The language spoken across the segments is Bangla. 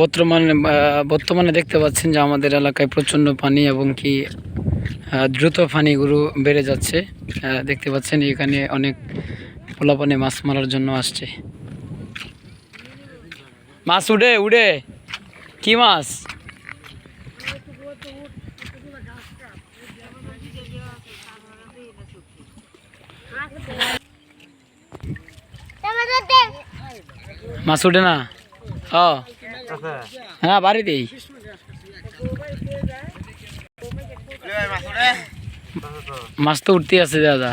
বর্তমানে বর্তমানে দেখতে পাচ্ছেন যে আমাদের এলাকায় প্রচণ্ড পানি এবং কি দ্রুত পানিগুলো বেড়ে যাচ্ছে। দেখতে পাচ্ছেন এখানে অনেক পোলাপানে মাছ মারার জন্য আসছে। মাছ উড়ে উড়ে। কি মাছ? মাছ উঠে না? ও হ্যাঁ বাড়িতেই মাছ তো উঠতে আছে দাদা।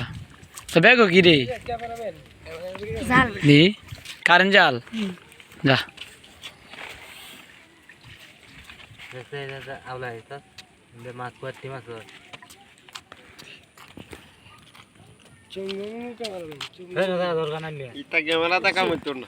তো ব্যাগো কি রে? দি। কারেন্ট জাল? যা। মাছ কয়েকটি মাছ দরকার নাই ইটা গেমেলা দেখা মতো না।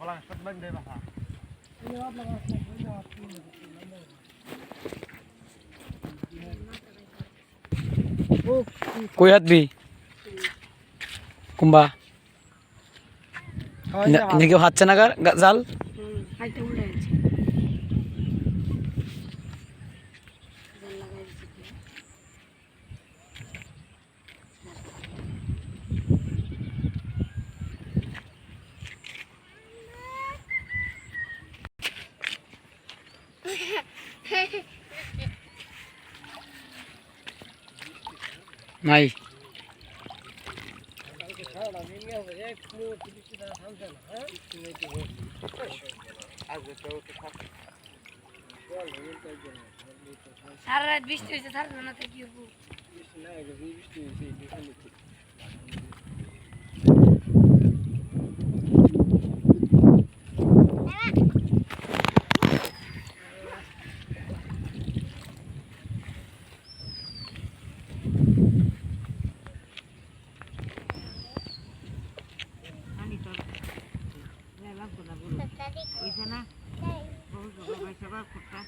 ওলা সব বন্ধ দে বাসা কই হাতবি কুম্বা এদিকে হাচ্ছে না গা- গা- জাল হাইতে উড়ে গেছে নাই। সারা রাত বৃষ্টি হয়েছে থাকবে না তো কি লাগবে না গরু না বহু গরু বা কুটটা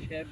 শেয়ার